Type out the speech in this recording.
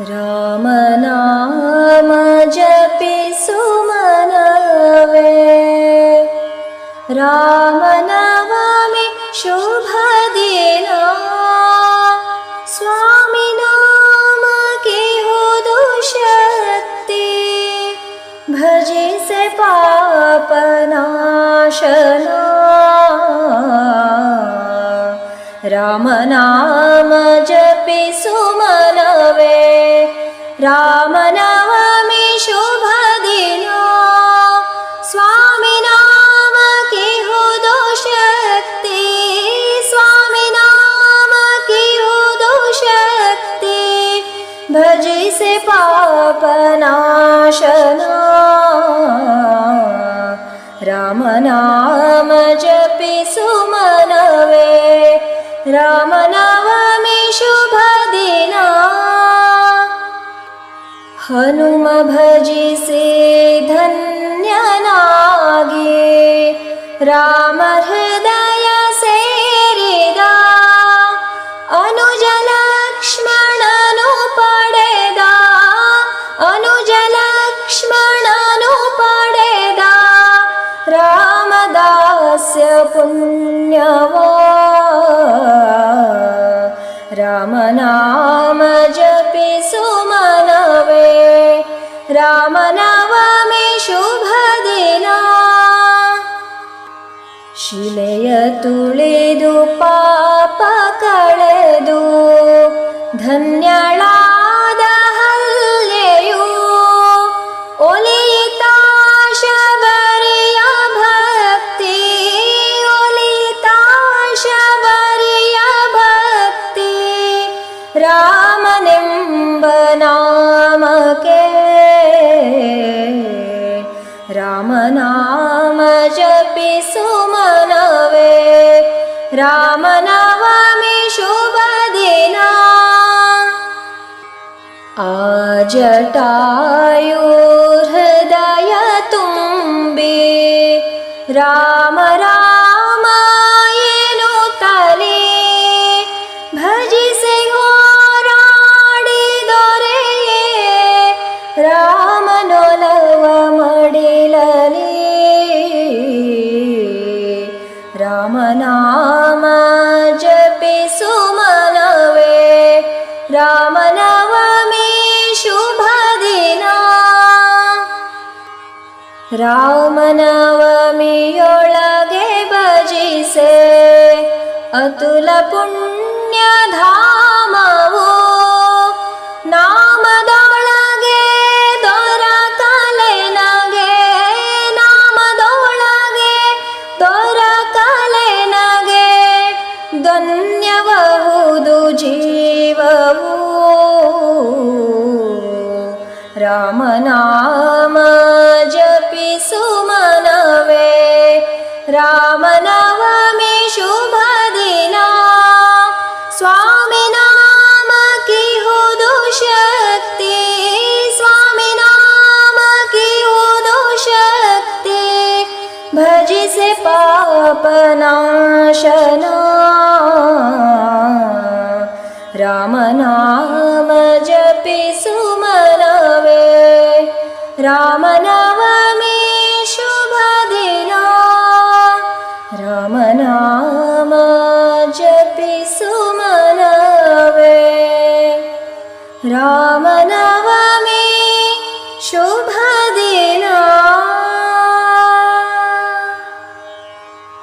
रामनाम जपि सुमनवे। रामनवमि शुभदिना। स्वामी नाम के हो दुशक्ति। भजे से पापनाशना रामनाम जपि सुमनवे रामनवमि शुभदिना। स्वामी नाम की हो दो शक्ति स्वामी नाम की हो दो शक्ति भजी से पापनाशना। राम नाम जपि सुमनवे। राम नवमि हनुम भजिसे धन्यनागे। राम हृदय सेरिदा अनुज लक्ष्मणनु पडेदा अनुज लक्ष्मणनु पडेदा रामदास्य पुण्यवा पि जपि सुमनवे। रामनवमि शुभदिना। शिलय तुळीदु पाप कळेदु। धन्यळाद धन्य हलेयुलि रामनाम जपि सुमनवे। रामनवमि शुभदिना। आजटायुर्हृदय तुम्बे राम रामायनु जपि सुमनवे। रामनवमी शुभदिना। रामनवमियोळगे भजिसे अतुलपुण्यधा जपि सुमनवे। रामनवमि शुभदिना। स्वामी नाम दुशक्ति स्वामीनाम की दो शक्ति भज स पापनाशन। रामना सुमनवे राम नवमि शुभ